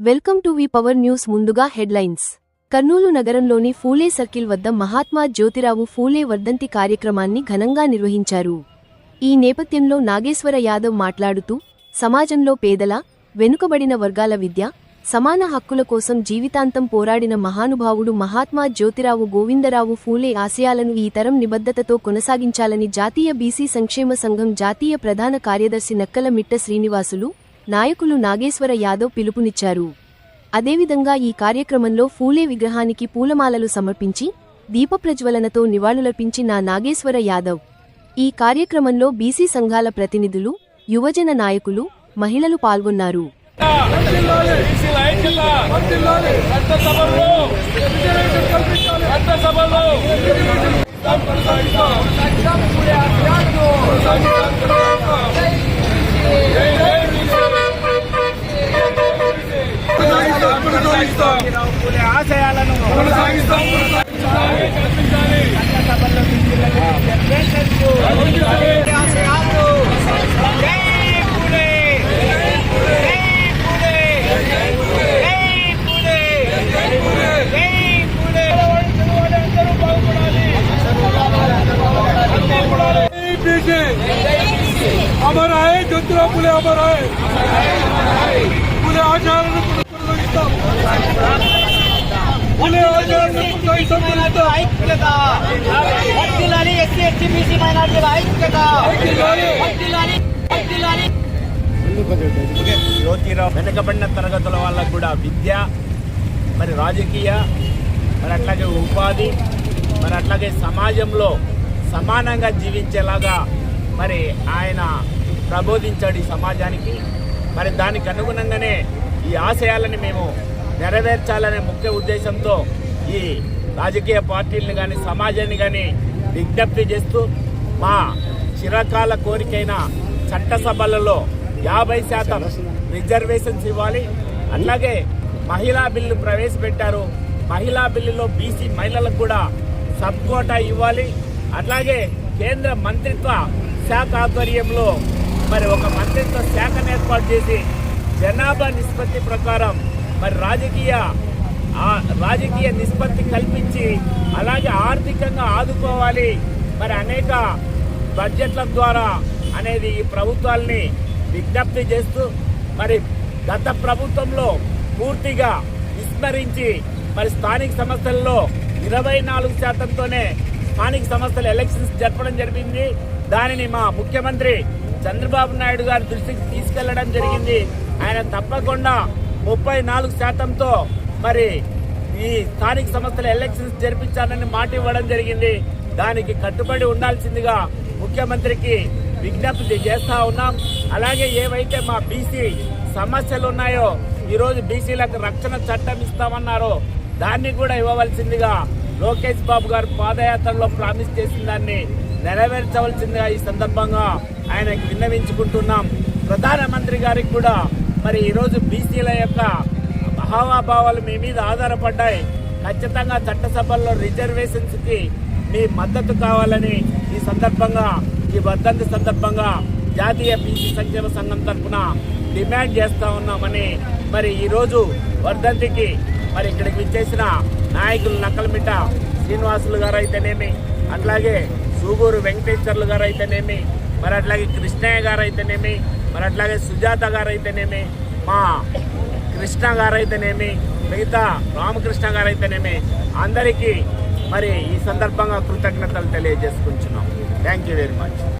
Welcome to V power news ముందుగా headlines. Kurnool నగరంలోని Phule circle వద్ద మహాత్మా జ్యోతిరావు ఫూలే వర్ధంతి కార్యక్రమాన్ని ఘనంగా నిర్వహించారు. ఈ నేపథ్యంలో నాగేశ్వర యాదవ్ మాట్లాడుతూ సమాజంలో పేదల వెనుకబడిన వర్గాల విద్య సమాన హక్కుల కోసం జీవితాంతం పోరాడిన మహానుభావుడు మహాత్మా జ్యోతిరావు గోవిందరావు ఫూలే ఆశయాలను ఈ తరం నిబద్ధతతో కొనసాగించాలని జాతీయ బీసీ సంక్షేమ సంఘం జాతీయ ప్రధాన కార్యదర్శి నక్కల మిట్ట శ్రీనివాసులు నాయకులు నాగేశ్వర యాదవ్ పిలుపునిచ్చారు అదేవిధంగా ఈ కార్యక్రమంలో ఫూలే విగ్రహానికి పూలమాలలు సమర్పించి దీపప్రజ్వలనతో నివాళులర్పించి నా నాగేశ్వర యాదవ్ ఈ కార్యక్రమంలో బీసీ సంఘాల ప్రతినిధులు యువజన నాయకులు మహిళలు పాల్గొన్నారు బీసీల ఐక్యత చట్టసభల్లో చట్టసభల్లో ఆశయాలను ఆశయాలు జై పూలే జై పూలే మైనార్టీల ఐక్యత ఎస్సీ ఎస్టీ బీసీ మైనార్టీల ఐక్యత జ్యోతిరావు వెనుకబడిన తరగతుల వాళ్ళకు కూడా విద్య మరి రాజకీయ మరి అట్లాగే ఉపాధి మరి అట్లాగే సమాజంలో సమానంగా జీవించేలాగా మరి ఆయన ప్రబోధించాడు ఈ సమాజానికి. మరి దానికి అనుగుణంగానే ఈ ఆశయాలని మేము నెరవేర్చాలనే ముఖ్య ఉద్దేశంతో ఈ రాజకీయ పార్టీలను కానీ సమాజాన్ని కానీ విజ్ఞప్తి చేస్తూ మా చిరకాల కోరికైన చట్టసభలలో యాభై శాతం రిజర్వేషన్స్ ఇవ్వాలి. అలాగే మహిళా బిల్లు ప్రవేశపెట్టారు. మహిళా బిల్లులో బీసీ మహిళలకు కూడా సబ్ కోటా ఇవ్వాలి. అట్లాగే కేంద్ర మంత్రిత్వ శాఖ ఆధ్వర్యంలో మరి ఒక మంత్రిత్వ శాఖను ఏర్పాటు చేసి జనాభా నిష్పత్తి ప్రకారం మరి రాజకీయ రాజకీయ నిష్పత్తి కల్పించి అలాగే ఆర్థికంగా ఆదుకోవాలి. మరి అనేక బడ్జెట్ల ద్వారా అనేది ఈ ప్రభుత్వాల్ని విజ్ఞప్తి చేస్తూ మరి గత ప్రభుత్వంలో పూర్తిగా విస్మరించి మరి స్థానిక సంస్థల్లో ఇరవై నాలుగు శాతంతోనే స్థానిక సంస్థల ఎలక్షన్స్ జరపడం జరిగింది. దానిని మా ముఖ్యమంత్రి చంద్రబాబు నాయుడు గారి దృష్టికి తీసుకెళ్ళడం జరిగింది. ఆయన తప్పకుండా ముప్పై నాలుగు శాతంతో మరి ఈ స్థానిక సంస్థల ఎలక్షన్స్ జరిపించాలని మాట ఇవ్వడం జరిగింది. దానికి కట్టుబడి ఉండాల్సిందిగా ముఖ్యమంత్రికి విజ్ఞప్తి చేస్తా ఉన్నాం. అలాగే ఏవైతే మా బీసీ సమస్యలు ఉన్నాయో ఈరోజు బీసీలకు రక్షణ చట్టం ఇస్తామన్నారో దాన్ని కూడా ఇవ్వవలసిందిగా లోకేష్ బాబు గారు పాదయాత్రలో ప్రామిస్ చేసిన దాన్ని నెరవేర్చవలసిందిగా ఈ సందర్భంగా ఆయనకు విన్నవించుకుంటున్నాం. ప్రధానమంత్రి గారికి కూడా మరి ఈరోజు బీసీల యొక్క హావాభావాలు మీ మీద ఆధారపడ్డాయి. ఖచ్చితంగా చట్టసభల్లో రిజర్వేషన్స్కి మీ మద్దతు కావాలని ఈ సందర్భంగా ఈ వర్ధంతి సందర్భంగా జాతీయ బీసీ సంక్షేమ సంఘం తరఫున డిమాండ్ చేస్తా ఉన్నామని మరి ఈరోజు వర్ధంతికి మరి ఇక్కడికి విచ్చేసిన నాయకులు నక్కలమిట శ్రీనివాసులు గారు అయితేనేమి అట్లాగే సూగూరు వెంకటేశ్వర్లు గారు అయితేనేమి మరి అట్లాగే కృష్ణయ్య గారు అయితేనేమి మరి అట్లాగే సుజాత గారు అయితేనేమి మా కృష్ణ గారు అయితేనేమి మిగతా రామకృష్ణ గారు అయితేనేమి అందరికీ మరి ఈ సందర్భంగా కృతజ్ఞతలు తెలియజేసుకుంటున్నాం. Thank you very much